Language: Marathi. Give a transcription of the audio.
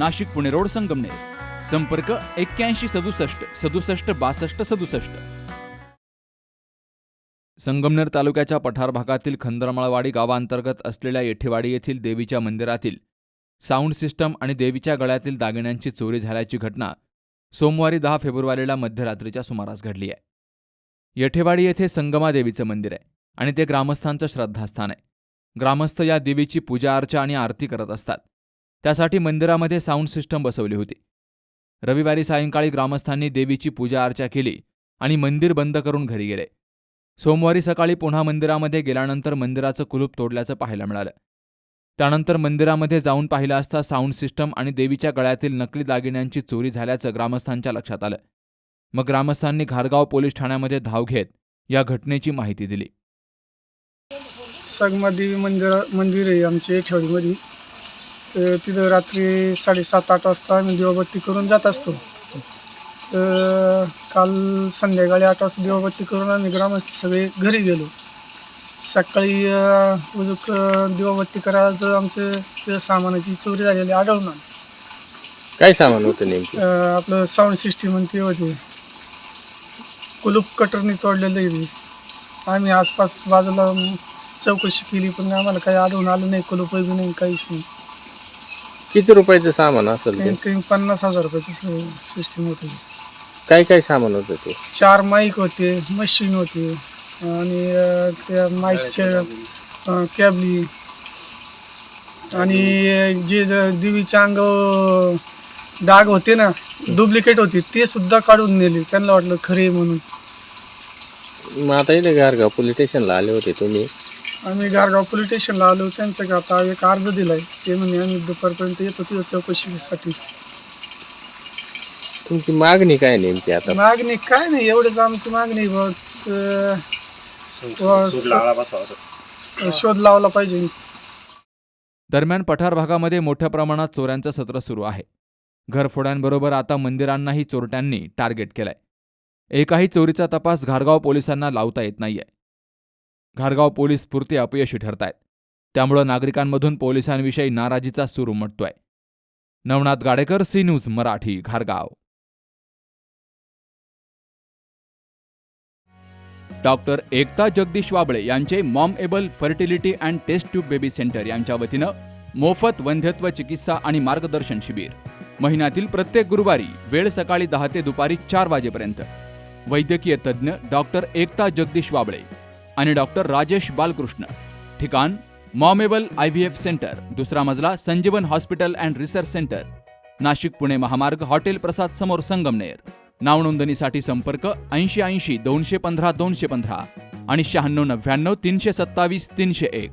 Nashik Pune road Sangamner. संपर्क एक्क्याऐंशी सदुसष्ट सदुसष्ट बासष्ट सदुसष्ट. संगमनेर तालुक्याच्या पठार भागातील खंदरमाळवाडी गावांतर्गत असलेल्या येठेवाडी येथील देवीच्या मंदिरातील साऊंड सिस्टम आणि देवीच्या गळ्यातील दागिन्यांची चोरी झाल्याची घटना सोमवारी दहा फेब्रुवारीला मध्यरात्रीच्या सुमारास घडली आहे. येठेवाडी येथे संगमा देवीचं मंदिर आहे आणि ते ग्रामस्थांचं श्रद्धास्थान आहे. ग्रामस्थ या देवीची पूजा अर्चा आणि आरती करत असतात. त्यासाठी मंदिरामध्ये साऊंड सिस्टम बसवली होती. रविवारी सायंकाळी ग्रामस्थांनी देवीची पूजा अर्चा केली आणि मंदिर बंद करून घरी गेले. सोमवारी सकाळी पुन्हा मंदिरामध्ये गेल्यानंतर मंदिराचं कुलूप तोडल्याचं पाहायला मिळालं. त्यानंतर मंदिरामध्ये जाऊन पाहिलं असता साऊंड सिस्टम आणि देवीच्या गळ्यातील नकली दागिन्यांची चोरी झाल्याचं ग्रामस्थांच्या लक्षात आलं. मग ग्रामस्थांनी घारगाव पोलीस ठाण्यामध्ये धाव घेत या घटनेची माहिती दिली. संगमादेवी मंदिर मंदिर आहे आमचे ठेवडीमध्ये. तर तिथं रात्री साडेसात आठ वाजता आम्ही दिवाबत्ती करून जात असतो. तर काल संध्याकाळी आठ वाजता दिवाबत्ती करून आम्ही ग्रामस्थ सगळे घरी गेलो. सकाळी उजूक दिवाबत्ती करायला तर आमचं त्या सामानाची चोरी झालेली आढळून आली. काय सामान होतं नेमकी? अं, आपलं साऊंड सिस्टीम आणि ते होते. कुलूप कटरनी तोडलेलं आहे. ते. आम्ही आसपास बाजूला चौकशी केली पण आम्हाला काही आढळून आलं नाही. कुलूप बी नाही काहीच नाही. किती रुपयाचं सामान असेल ते? पन्नास हजार रुपयाची सिस्टीम होती काय काय सामान होतं ते? चार माईक होते मशीन होते आणि अं, त्या माईकचे कॅबली आणि जे ज- देवीच्या अंगावर डाग होते ना डुप्लिकेट होते ते सुद्धा काढून नेले. त्यांना वाटलं खरे म्हणून. मग आता इथे गारगाव पोलीस स्टेशनला आले होते तुम्ही. आम्ही गारगाव पोलीस स्टेशनला आलो त्यांच्या आता एक अर्ज दिलाय. ते म्हणे आम्ही दुपारपर्यंत येतो तिथं चौकशीसाठी. तुमची मागणी काय नेमकी आता? मागणी काय नाही एवढंच आमची मागणी बघ. अं, व- शोध लावला पाहिजे. दरम्यान पठार भागामध्ये मोठ्या प्रमाणात चोऱ्यांचं सत्र सुरू आहे. घरफोड्यांबरोबर आता मंदिरांनाही चोरट्यांनी टार्गेट केलंय. एकाही चोरीचा तपास घारगाव पोलिसांना लावता येत नाहीये. घारगाव पोलीस पुरते अपयशी ठरतायत. त्यामुळं नागरिकांमधून पोलिसांविषयी नाराजीचा सूर उमटतोय. नवनाथ गाडेकर सी न्यूज मराठी घारगाव. डॉक्टर एकता जगदीश वाबळे यांचे mom able fertility and test tube baby centre यांच्या वतीनं मोफत वंध्यत्व चिकित्सा आणि मार्गदर्शन शिबिर. महिन्यातील प्रत्येक गुरुवारी वेळ सकाळी दहा ते दुपारी चार वाजेपर्यंत. वैद्यकीय तज्ज्ञ डॉक्टर एकता जगदीश वाबळे. आणि डॉक्टर राजेश बालकृष्ण. ठिकाण mom able I V F centre. दुसरा मजला Sanjeevan hospital and research centre. Nashik Pune महामार्ग हॉटेल प्रसाद समोर संगमनेर. नावनोंदणीसाठी संपर्क ऐंशी ऐंशी दोनशे पंधरा दोनशे पंधरा आणि शहाण्णव नव्याण्णव तीनशे सत्तावीस तीनशे एक.